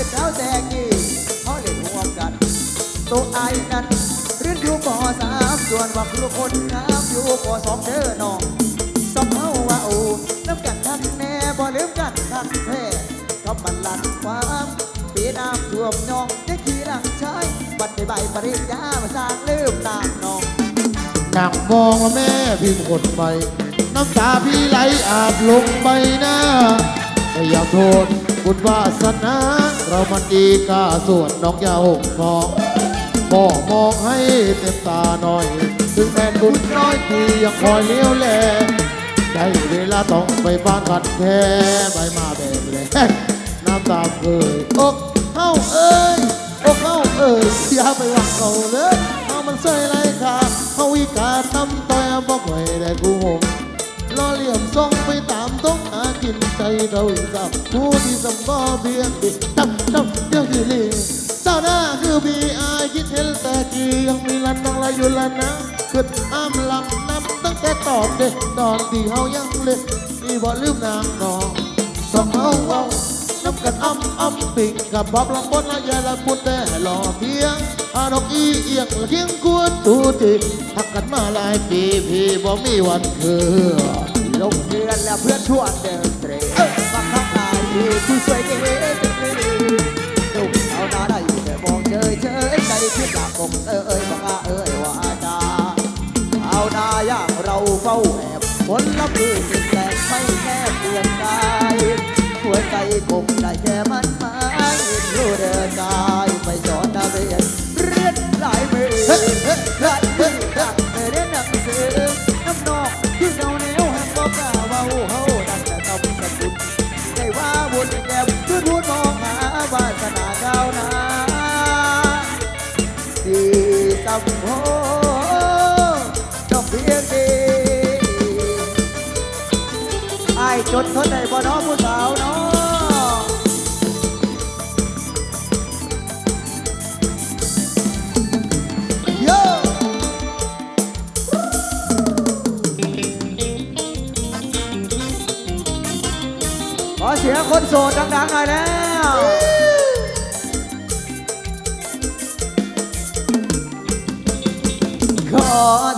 เอ็ดแล้วแต่กี้เขาเล่นห่วกันตัวไอ้ายนั้นเรียนอยู่ปสามส่วนว่าครูคนงามอยู่ปสองเด้อน้องสมเฮาว่าโอ้น้ำกันทักแน่บ่ลืมกันทักแท้ก็มันลันความปีน้ำท่วมน้องจะขี่หลังชายบัดในใบปริญญามาสร้างลืมตามน้องนั่งมองว่าแม่พิมพ์คนใหม่น้ำตาพี่ไหลอาบลงใบหน้าไม่อยากโทษ บุญวาสนา เรามันดีกาส่วนน้องยาหกมองพ่อมองให้เต็มตาหน่อย ถึงแฟนบุญน้อยที่ยังคอยเลี้ยวแลได้เวลาต้องไปบ้านกันแท้ใบมาแบบแล เราอีกสับผู้ที่สำบ่เพียงดิตั้มตั้มเดี๋ยวที่ลีเจ้าหน้าคือบีอายคิดเห็นแต่กี้ยังมีลันน้องลายอยู่ลันนะเกิดอ้ามลำนับตั้งแต่ตอนเด็กตอนที่เฮายังเล็กนี่บ่ลืมนางนองสองเฮาเฮาน้ำกันอ้ำอ้ำปิ่งกับบ๊อบลำบนละยาละพุดแต่หล่อเพียงอานกอีเอียงละเทียงกวนตูติหักกันมาหลายปีพี่บ่มีวันคือลงเรือนแล้วเพื่อนชวนเดิมาข้างก ผู้ช่วยเก๋ดุเอาหน้าได้แต่มองเฉยเฉยใจคิดอยากคงเอ้ยว่าเอ้ยว่าจาเอาหน้าอย่างเราเฝ้าแอบผลลัพธ์คือสิ่งแตกไม่แค่เปลี่ยนกายหัวใจคงได้แค่มันหมายรู้เดินกายไปสอนนักเรียนเรียนหลายมือหลาย จดทนได้บ่น้องผู้สาวเนาะโยขอเสียงคนโสดดังๆหน่อยแล้วขอ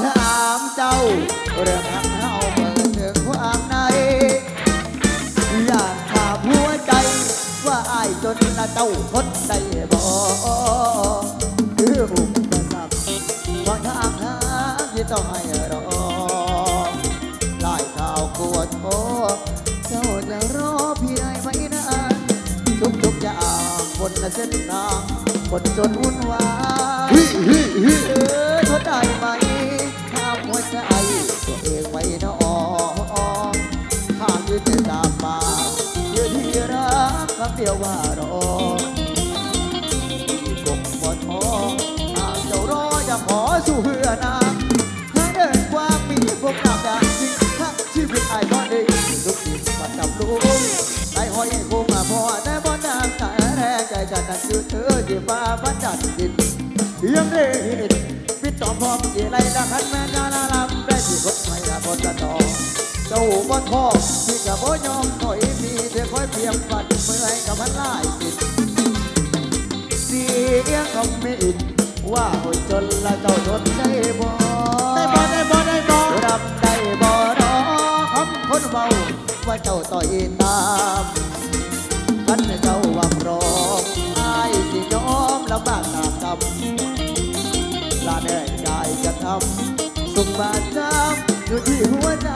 ถามเจ้า เจ้าทนได้บ่คืออุปสรรคบางทางหาที่ต้องให้รอไล่ข่าวกวดโอเจ้าจะรอพี่ได้ไหมนานทุกทุกอย่างบนเส้นทางคนจนวุ่นวายฮิฮิฮิเออทนได้ไหมห้ามหัวใจตัวเองไว้นอนห้ามยืนจะตามมาเยืนที่รักคำเดียวว่า นางถ้าเดินกว้างมีพวกน้ำด่างจริงถ้าชีวิตไอ้ก็ดีทุกสิ่งมันจำรู้ไอ้หอยคงมาพอแต่บ่นางแต่แรงใจจะนั่นคือเธอที่ฟ้าฟันดันดินยังเล่นปิดต่อพร้อมกี่ไรละคันแม่นาลาลำได้ที่รถไม่ละบนละต่อเจ้าบนคอที่กับบ่ยอมถอย ว่าเจ้าต่อยตามขันเจ้าวังรองไอ้สิยอมลำบากตามกำลาแน่ใจจะทำสุขบาดน้ำอยู่ที่หัวใจ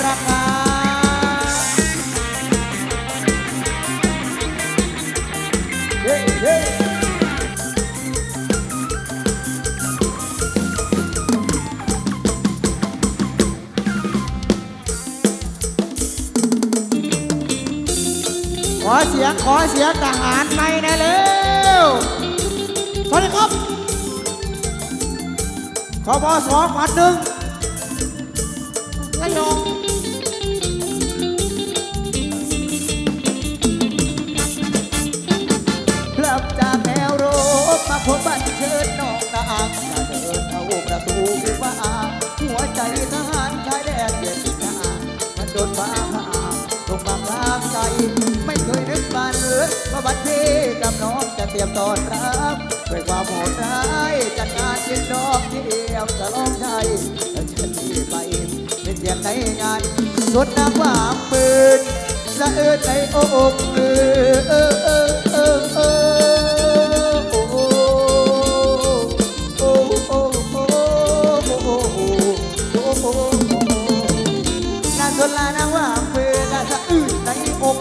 ร่มสนามราคาเฮ้เฮ้ขอเสียงขอเสียงทหารใหม่นะเร็วสวัสดีครับขบสองพันหนึ่ง ว่าบัดนี้กับน้องจะเตรียมต้อนรับด้วยความโหดร้ายจัดงานยินดอกเดียวจะลองใจแล้วฉันที่ไปเป็นเสียงในงานสดน้ำความปืนสะอื้นในอกเออเออเออเออเออโอ้โอ้โอ้โอ้โอ้โอ้โอ้โอ้โอ้งานคนลานางว่าเพื่อกสะอื้นในอก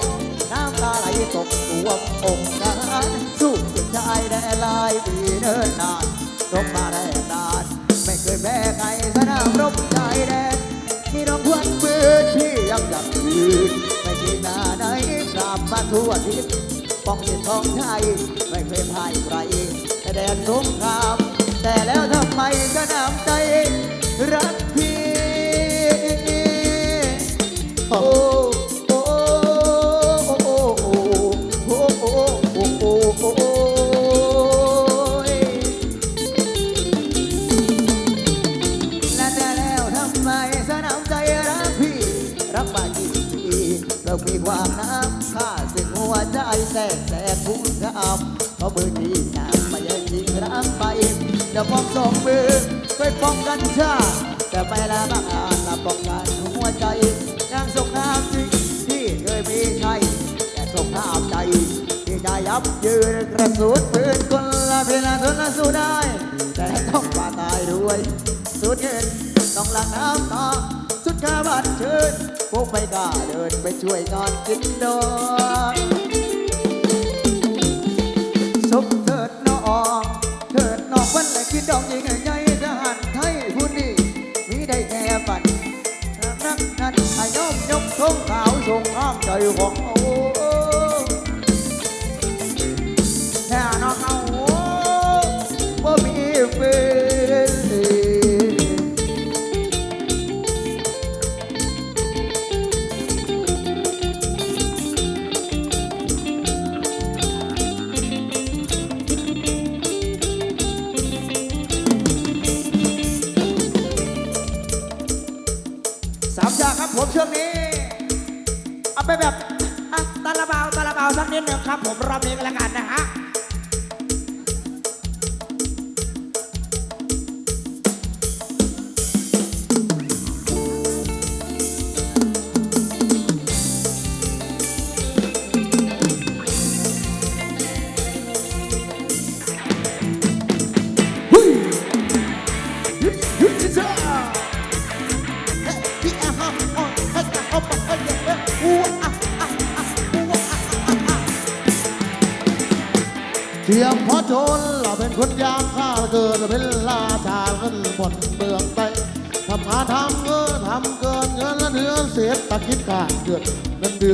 น้ำตาไหล ตกตัวองค์นานสู้สุดใจได้ลายปีเดินนานรบมาได้นานไม่เคยแพ้ใครสนามรบใจแดนมีน้องพวนปืนที่ยังอยากยืนไม่คิดหน้าไหนกลับมาทั่วทิศป้องสิทธิ์ของไทยไม่เคยพ่ายใครแต่แดนสงคราม แต่แล้วทำไมสนามใจรักพี่โอ้ เรามีความน้ำค่าสึกหัวใจแสกแสกพูดคำเพราะมือที่สามมายังยิงรักไปเดี๋ยวมองสองมือไปป้องกันชาติแต่ไปแล้วบางอาจละป้องกันหัวใจยังสงครามจริงที่เคยมีใครแต่สงครามใจ ที่จะยับยืนกระสุนปืนคนละเพียงทนละสู้ได้ แต่ต้องมาตายด้วย สุดเงินต้องหลังน้ำตา สุดขาบันเชิญพวกไปกล้าเดินไปช่วยงานกินดอกสมเถิดน้องเถิดน้องวันไหนคิดดอกยังไงใหญ่ทหารไทยผู้นี้มีได้แค่บันนักนั้นอายอมยกทงขาวทรงอ้อมใจของโอ้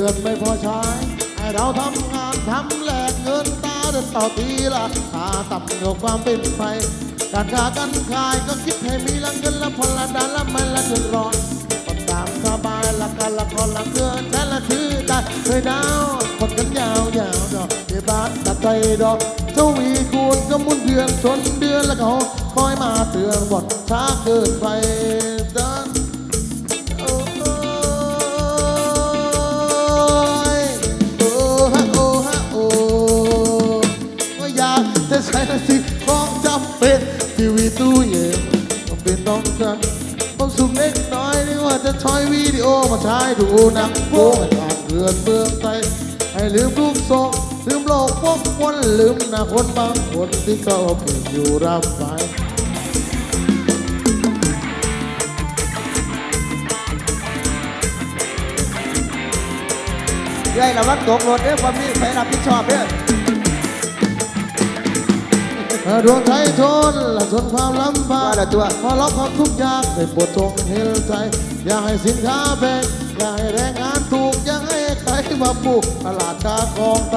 อนไม่พอใช้ให้เราทำงานทำแลกเงินตาเดินต่อทีละตาต่ำกับความเป็นไปการค้าการขายก็คิดให้มีละเงินละพละดานละไม่ละเดือดร้อนคนตามสบายละกันละครละเกินฉันละคือได้เคยดาวคนกันยาวยาวดอกเดียวบ้าตัดใจดอกเจ้าวีคูณก็มุนเดือนชนเดือนล้วก็คอยมาเตือนบทช้าเกินไปเดิน ตู้เย็นต้องเป็นต้องการความสุขเล็กน้อยนี่ว่าจะถอยวิดีโอมาใช้ดูหนังโป๊ให้ผ่าเรือเมือใจให้ลืมลูกโศกลืมโลกพวกคนลืมนาคนบางคนที่เขาเพิ่งอยู่รับไปเรื่อยระวังตกรถเด้อความนี้ใช้รับผิดชอบเด้อ ดวงใจทนและทนความลำบาว่ากละตัวพอรับความทุกข์ยากได้โปรดจงเห็นใจ อยากให้สินค้าแพงอยากให้แรงงานถูกอยากให้ใครมาปลูกตลาดกาคองไต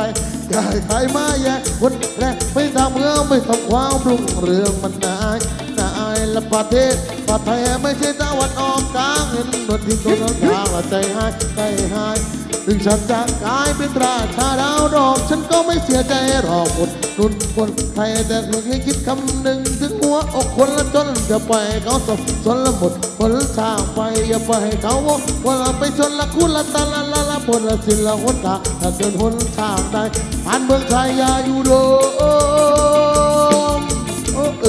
อยากให้ใครมาแย่งคนแรกไม่ทำเมืองไม่ทำความรุ่งเรืองมันนายนายและประเทศประเทศไม่ใช่ตะวันออกกลางเห็นบนที่ต้นทางและใจหายใจหายถึงฉันจะกลายเป็นราชาดาวดอกฉันก็ไม่เสียใจหรอกอด นุนคนไทยแต่เพียงให้คิดคำหนึ่งถึงหัวอกคนละจนจะไปเขาสบสนละหมดคนละทางไปอย่าไปให้เขาวกคนละไปชนละคุณละตาละละละบนละสินละหนทางถ้าเดินหนทางใดผ่านเมืองไทยอย่าอยู่โดมโอเอ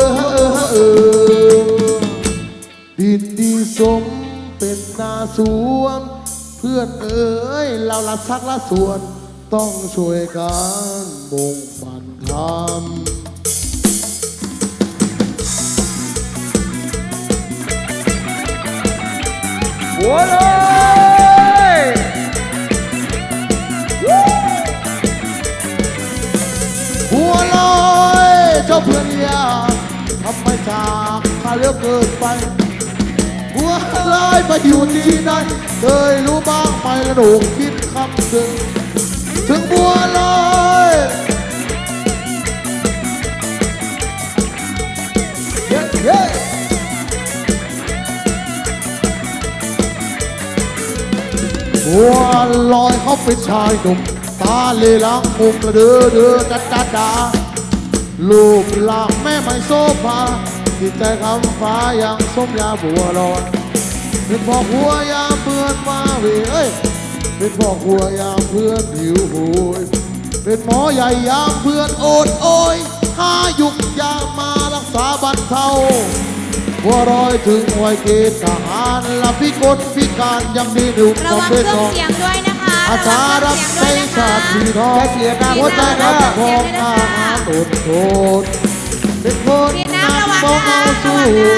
อฮะเออฮะเออดินดีสมเป็นนาสวน เพื่อนเอ๋ยเราละสักละส่วน ต้องช่วยกันมุ่งมั่นทำหัวเลยหัวลอยเจ้าเพื่อนยาทำไมจากข้าเลือกเกินไป หัวลอยไปอยู่ที่ไหนเคยรู้บ้างไหมละหนูคิดคำถึง ถึงบัวลอยเย้เย้บัวลอยเขาเป็นชายหนุ่มตาเลลังมุมละเดือเดือดัดดัดดาลูกหลางแม่ไม่โซฟาจิตใจคำฟ้ายังสมยาบัวลอยเป็นพ่อหัวยาเพื่อนมาเวเอ้ย เป็นพ่อหัวยามเพื่อนหิวโหยเป็นหมอใหญ่ยามเพื่อนโอดโอยหายุกยามมารักษาบรรเทาหัวรอยถึงวัยเกณฑ์ทหารละพิกลพิการยังดีดูระประวังเภเคทรื่นององเสียงด้วยนะคะอาระสาวัรับงเคใช้รื่องเสียงด้วยชานะติคะพี่น้องแค่เสียงดังหัวใจรับพองเสียงด้วยอานะคะหารตดโทษเป็นคนพี่นัน้ำกระวังมองนะเอาระสู้วังนะ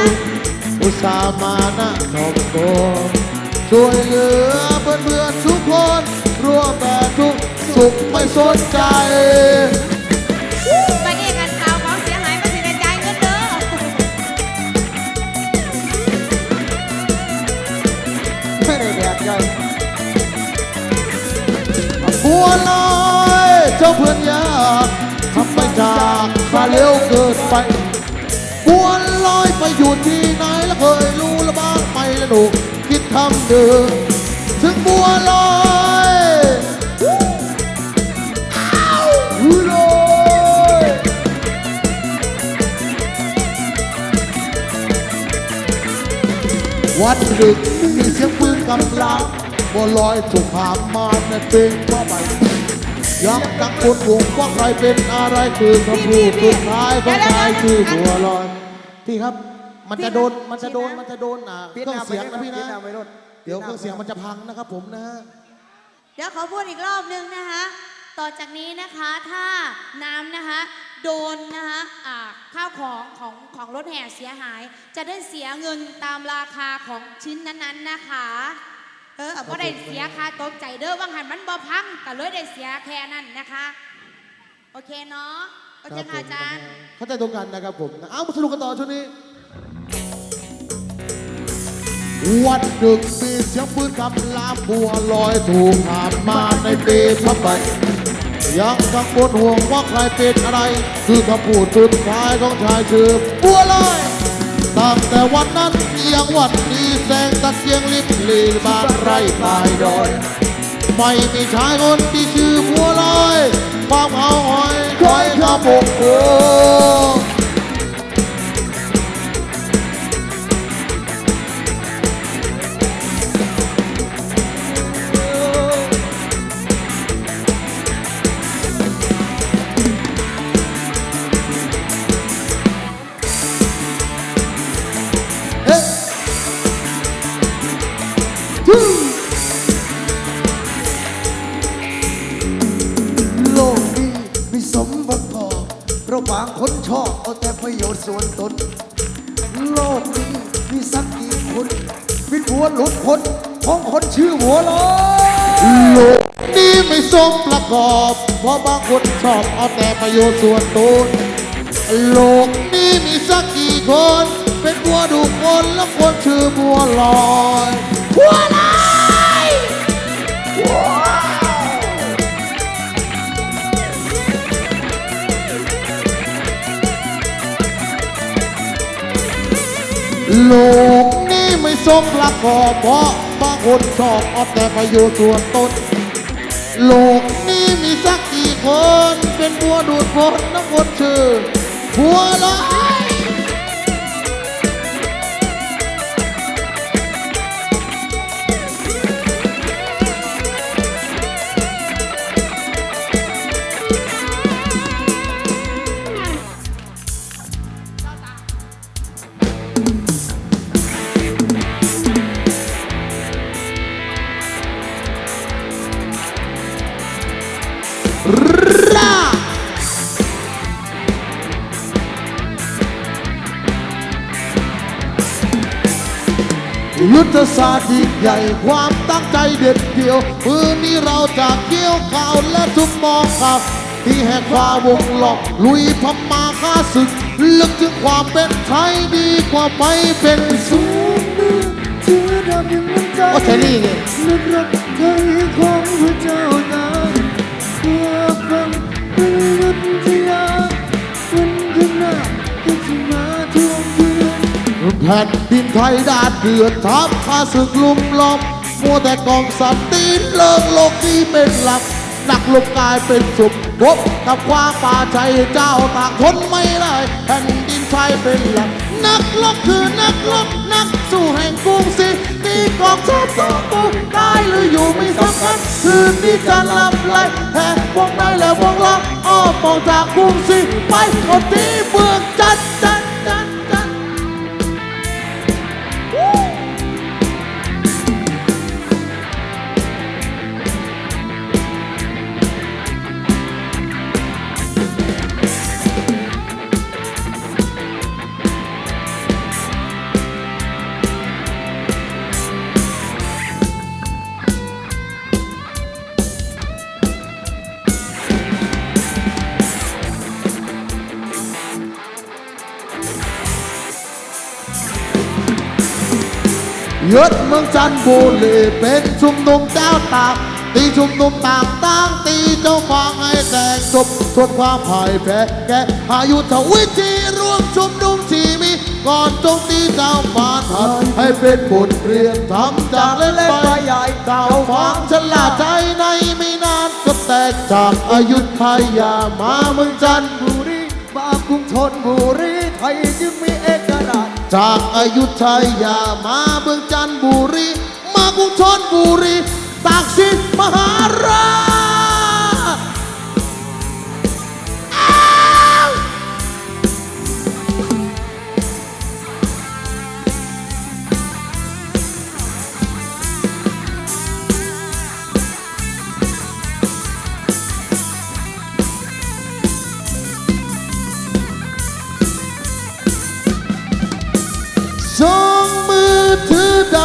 อุตส่าห์มานะน้องโต ช่วยเหลือเพื่อนเพื่อนๆทุกคนร่วมแต่ทุกข์สุขไม่สนใจไปนี่กันข่าวของเสียหายมาสิได้จ่ายเงินเด้อไม่ได้แดกย่อยหัวลอยเจ้าเพื่อนยากทำไมจากมาเร็วเกินไปหัวลอยไปอยู่ที่ไหนแล้วเคยรู้ละบ้างไหมละหนู คิดทำเดิมถึงบัวลอยอ้ลอยวันหนึ่งมีเสียงปืนกำลังบัวลอยถูกหามมาในเพลงว่าไปยังดังปวดวงว่าใครเป็นอะไรคือคำพูดสุดท้ายของชายชื่อบัวลอยพี่ครับ มันจะโดน มันจะโดน มันจะโดนอะเคปิดรื่องหน้าไปเสียงนะพี่ปินะดหน้าไปรถเดี๋ยวเครื่องเสียงมันจะพังนะครับผมนะฮะ เดี๋ยวขอพูดอีกรอบนึงนะคะ ต่อจากนี้นะคะถ้าน้ำนะคะ โดนนะคะอ่าข้าวของของของรถแห่เสียหาย จะได้เสียเงินตามราคาของชิ้นนั้นๆนะคะ เออเอาบ่ได้เสียค่าตกใจเด้อว่างหันมันบ่พังก็เลยได้เสียแค่นั้นนะคะ โอเคเนาะโอเคค่ะอาจารย์ เข้าใจตรงกันนะครับผมนะเอามาสนุกกันต่อช่วงนี้ วันหนึ่งมีเสียงปืนกำลามบัวลอยถูกผ่านมาในเปพระไปยังกังวลห่วงว่าใครเป็นอะไร คือคำพูดสุดท้ายของชายคือบัวลอยตั้งแต่วันนั้นยังวันนี้แสงตะเกียงลิบลีบานไร่ปลายดอย ไม่มีชายคนที่ชื่อบัวลอยความเอาหอยคอยขบกโประโยชน์ส่วนตน โลกนี้มีสักกี่คนเป็นหัวหลุดพ้นของคนชื่อหัวลอยโลกนี้ไม่สมประกอบ เพราะบางคนชอบเอาแต่ประโยชน์ส่วนตน โลกนี้มีสักกี่คน เป็นบัวดูคนแล้วคนชื่อบัวลอยบัวลอย โลกนี้ไม่สมประกอบเพราะบางคนชอบเอาแต่ประโยชน์ส่วนตนโลกนี้มีสักกี่คน เป็นบัวดูดฝนน้ำคนชื่อหัวลอาสตร์ยิ่งใหญ่ความตั้งใจเด็ดเดี่ยวมือนี้เราจะเกี่ยวข่าวและทุกมองข่าวที่แหกฟ้าวงหลอกลุยพม่าฆ่าศึกลึกถึงความเป็นไทยดีกว่าไม่เป็นสุขชื่อดำยังมั่นใจโอ้ใช่นี่ไงนึกรักใครของพระเจ้าตา แผ่นดินไทยดาดเดือดทับข้าศึกลุมล้อมมัวแต่กองสัตว์ตีนเลิงโลกนี้เป็นหลักหนักลบกลายเป็นสุขพบกับความป่าชัยเจ้าตากทนไม่ได้แผ่นดินไทยเป็นหลัก นักลบคือนักลบนักสู้แห่งกรุงศรีตีกองทัพต่อปูได้หรืออยู่ไม่สำคัญคืนนี้จะลำไรแห่วงในและวงล้อมอ้อมมองจากกรุงศรีไปคนที่เมืองจันทร์จัน ยศเมืองจันทบุรีเป็นชุมนุมเจ้าตากตีชุมนุมต่างต่างตีเจ้าฟางให้แตกศพทวนความพ่ายแพ้แกอายุทวิธีร่วมชุมนุมที่มีก่อนจงตีเจ้าฟ้าทัดให้เป็นบทเรียนทำจากเล่นเล่นไปใหญ่เจ้าฟังฉลาดใจในไม่นานก็แตกจากอายุทยามาเมืองจันทบุรีมากรุงธนบุรีไทยจึงมีเอก จากอายุทยามาเมืองจันทบุรี มากรุงธนบุรีตากสินมหาราช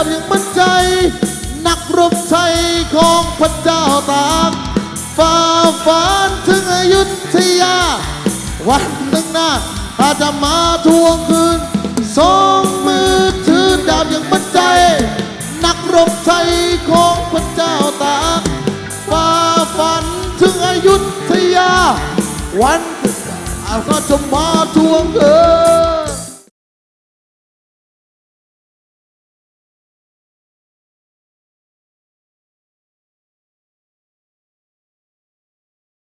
บอย่างมั่นใจ นักรบไทยของพระเจ้าตากฝ่าฟันถึงอายุทยา วันหนึ่งหน้าอาจจะมาทวงคืนสองมือถือดาบอย่างมั่นใจ นักรบไทยของพระเจ้าตากฝ่าฟันถึงอายุทยา วันอาจจะมาทวงคืน